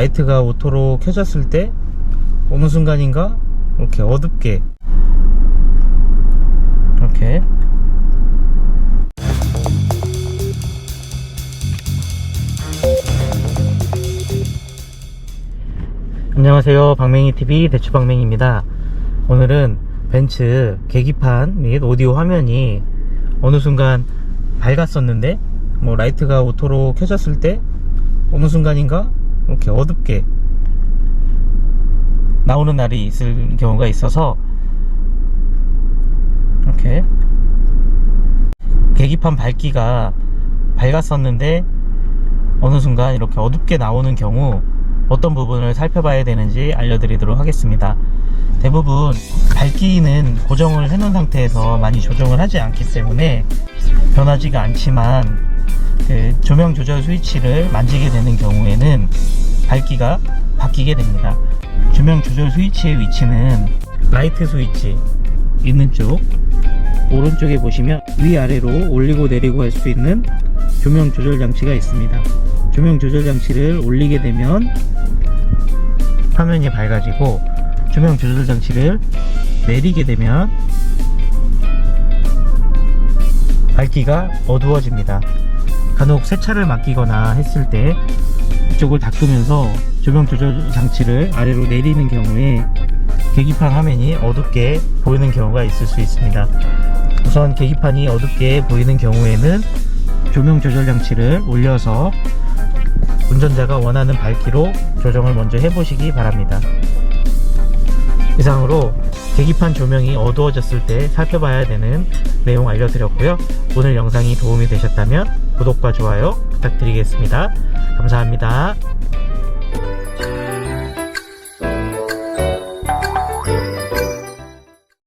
라이트가 오토로 켜졌을 때 어느 순간인가 이렇게 어둡게 이렇게 안녕하세요. 방맹이TV 대추방맹입니다. 오늘은 벤츠 계기판 및 오디오 화면이 어느 순간 밝았었는데 뭐 라이트가 오토로 켜졌을 때 어느 순간인가 이렇게 어둡게 나오는 날이 있을 경우가 있어서 이렇게 계기판 밝기가 밝았었는데 어느 순간 이렇게 어둡게 나오는 경우 어떤 부분을 살펴봐야 되는지 알려드리도록 하겠습니다. 대부분 밝기는 고정을 해놓은 상태에서 많이 조정을 하지 않기 때문에 변하지가 않지만 그 조명 조절 스위치를 만지게 되는 경우에는 밝기가 바뀌게 됩니다. 조명 조절 스위치의 위치는 라이트 스위치 있는 쪽 오른쪽에 보시면 위아래로 올리고 내리고 할 수 있는 조명 조절 장치가 있습니다. 조명 조절 장치를 올리게 되면 화면이 밝아지고 조명 조절 장치를 내리게 되면 밝기가 어두워집니다. 간혹 세차를 맡기거나 했을 때 이쪽을 닦으면서 조명 조절 장치를 아래로 내리는 경우에 계기판 화면이 어둡게 보이는 경우가 있을 수 있습니다. 우선 계기판이 어둡게 보이는 경우에는 조명 조절 장치를 올려서 운전자가 원하는 밝기로 조정을 먼저 해보시기 바랍니다. 이상으로 계기판 조명이 어두워졌을 때 살펴봐야 되는 내용 알려드렸고요. 오늘 영상이 도움이 되셨다면 구독과 좋아요 부탁드리겠습니다. 감사합니다.